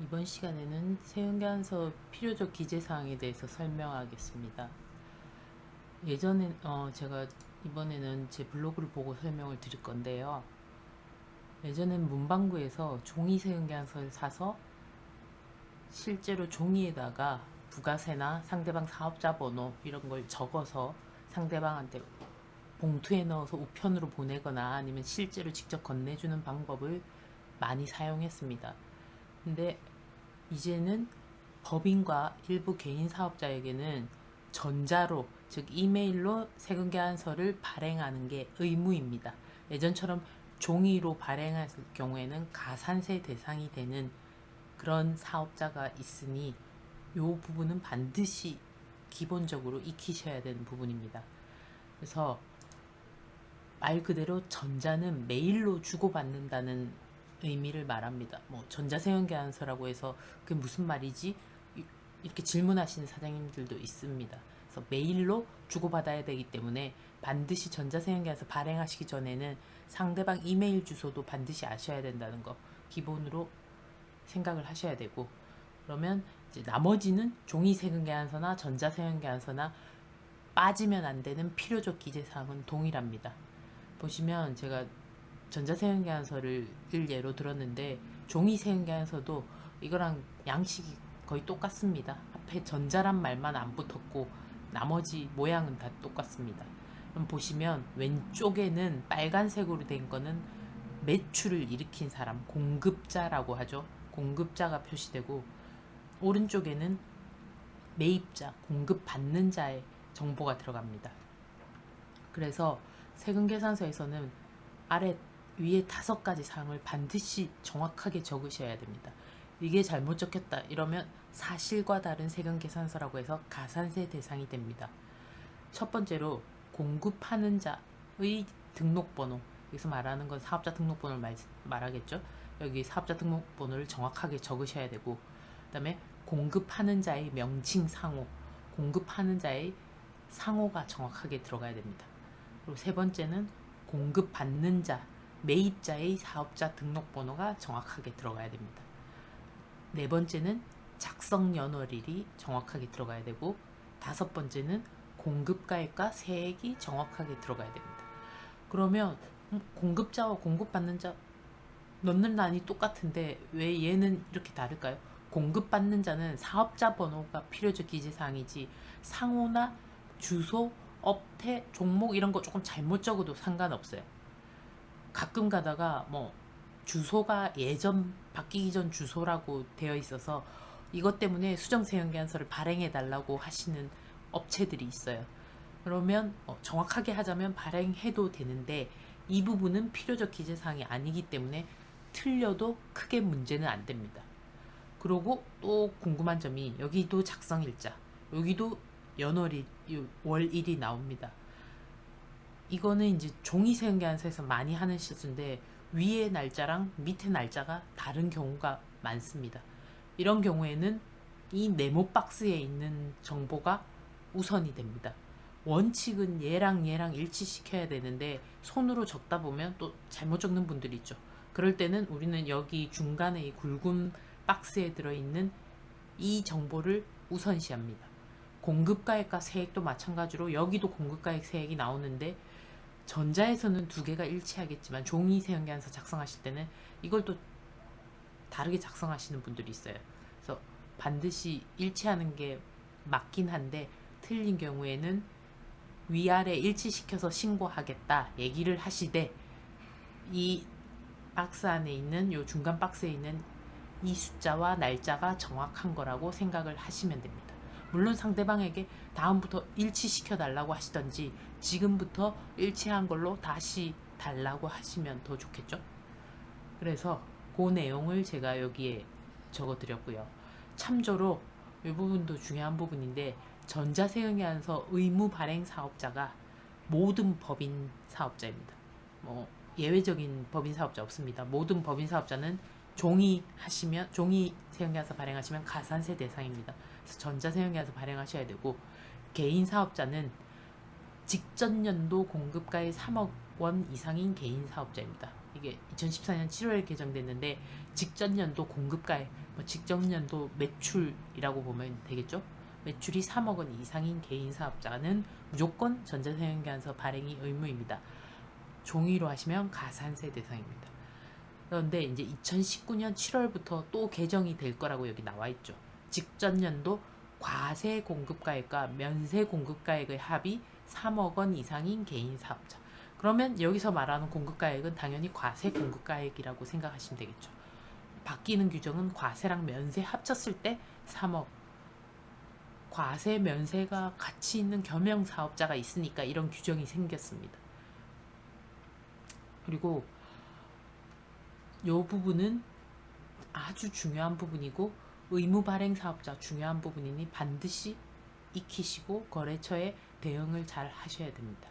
이번 시간에는 세운견서 필요적 기재사항에 대해서 설명하겠습니다. 예전에 어, 제가 이번에는 제 블로그를 보고 설명을 드릴 건데요. 예전엔 문방구에서 종이 세운견서를 사서 실제로 종이에다가 부가세나 상대방 사업자 번호 이런 걸 적어서 상대방한테 봉투에 넣어서 우편으로 보내거나 아니면 실제로 직접 건네주는 방법을 많이 사용했습니다. 근데 이제는 법인과 일부 개인 사업자에게는 전자로 즉 이메일로 세금 계산서를 발행하는 게 의무입니다. 예전처럼 종이로 발행할 경우에는 가산세 대상이 되는 그런 사업자가 있으니 이 부분은 반드시 기본적으로 익히셔야 되는 부분입니다. 그래서 말 그대로 전자는 메일로 주고받는다는 의미를 말합니다. 뭐 전자세연계안서라고 해서 그게 무슨 말이지? 이- 이렇게 질문하시는 사장님들도 있습니다. 그래서 메일로 주고받아야 되기 때문에 반드시 전자세연계안서 발행하시기 전에는 상대방 이메일 주소도 반드시 아셔야 된다는 거 기본으로 생각을 하셔야 되고 그러면 이제 나머지는 종이세금계안서나 전자세금계안서나 빠지면 안 되는 필요적 기재사항은 동일합니다. 보시면 제가 전자세금계안서를 을 예로 들었는데 종이세금계안서도 이거랑 양식이 거의 똑같습니다. 앞에 전자란 말만 안 붙었고 나머지 모양은 다 똑같습니다. 그럼 보시면 왼쪽에는 빨간색으로 된 거는 매출을 일으킨 사람, 공급자라고 하죠. 공급자가 표시되고 오른쪽에는 매입자, 공급받는 자의 정보가 들어갑니다. 그래서 세금 계산서에서는 아래 위에 다섯 가지 사항을 반드시 정확하게 적으셔야 됩니다. 이게 잘못 적혔다 이러면 사실과 다른 세금 계산서라고 해서 가산세 대상이 됩니다. 첫 번째로 공급하는 자의 등록번호 여기서 말하는 건 사업자 등록번호를 말, 말하겠죠. 여기 사업자 등록번호를 정확하게 적으셔야 되고 그 다음에 공급하는 자의 명칭 상호 공급하는 자의 상호가 정확하게 들어가야 됩니다. 그리고 세 번째는 공급받는 자 매입자의 사업자 등록번호가 정확하게 들어가야 됩니다. 네 번째는 작성 연월일이 정확하게 들어가야 되고 다섯 번째는 공급가액과 세액이 정확하게 들어가야 됩니다. 그러면 음, 공급자와 공급받는 자 넣는 란이 똑같은데 왜 얘는 이렇게 다를까요? 공급받는 자는 사업자 번호가 필요적 기재사항이지 상호나 주소, 업태, 종목 이런 거 조금 잘못 적어도 상관없어요. 가끔 가다가 뭐 주소가 예전 바뀌기 전 주소라고 되어 있어서 이것 때문에 수정세연계안서를 발행해 달라고 하시는 업체들이 있어요. 그러면 어, 정확하게 하자면 발행해도 되는데 이 부분은 필요적 기재사항이 아니기 때문에 틀려도 크게 문제는 안 됩니다. 그리고 또 궁금한 점이 여기도 작성일자, 여기도 연월일, 월일이 나옵니다. 이거는 이제 종이 세금계산서에서 많이 하는 실수인데 위에 날짜랑 밑에 날짜가 다른 경우가 많습니다. 이런 경우에는 이 네모 박스에 있는 정보가 우선이 됩니다. 원칙은 얘랑 얘랑 일치시켜야 되는데 손으로 적다 보면 또 잘못 적는 분들이 있죠. 그럴 때는 우리는 여기 중간에 이 굵은 박스에 들어있는 이 정보를 우선시합니다. 공급가액과 세액도 마찬가지로 여기도 공급가액 세액이 나오는데 전자에서는 두 개가 일치하겠지만 종이 세연계안서 작성하실 때는 이걸 또 다르게 작성하시는 분들이 있어요. 그래서 반드시 일치하는 게 맞긴 한데 틀린 경우에는 위아래 일치시켜서 신고하겠다 얘기를 하시되 이 박스 안에 있는 요 중간 박스에 있는 이 숫자와 날짜가 정확한 거라고 생각을 하시면 됩니다. 물론 상대방에게 다음부터 일치시켜 달라고 하시던지 지금부터 일치한 걸로 다시 달라고 하시면 더 좋겠죠? 그래서 그 내용을 제가 여기에 적어 드렸고요. 참조로 이 부분도 중요한 부분인데 전자세금계산서 의무 발행 사업자가 모든 법인 사업자입니다. 뭐 예외적인 법인 사업자 없습니다. 모든 법인 사업자는 종이 하시면 종이 세금계산서 발행하시면 가산세 대상입니다. 전자세금계산서 발행하셔야 되고 개인 사업자는 직전 연도 공급가의 3억 원 이상인 개인 사업자입니다. 이게 2014년 7월에 개정됐는데 직전 연도 공급가액, 뭐 직전 연도 매출이라고 보면 되겠죠. 매출이 3억 원 이상인 개인 사업자는 무조건 전자세금계산서 발행이 의무입니다. 종이로 하시면 가산세 대상입니다. 그런데 이제 2019년 7월부터 또 개정이 될 거라고 여기 나와 있죠. 직전 연도 과세 공급가액과 면세 공급가액의 합이 3억 원 이상인 개인 사업자. 그러면 여기서 말하는 공급가액은 당연히 과세 공급가액이라고 생각하시면 되겠죠. 바뀌는 규정은 과세랑 면세 합쳤을 때 3억. 과세 면세가 같이 있는 겸용 사업자가 있으니까 이런 규정이 생겼습니다. 그리고 요 부분은 아주 중요한 부분이고 의무 발행 사업자 중요한 부분이니 반드시 익히시고 거래처에 대응을 잘 하셔야 됩니다.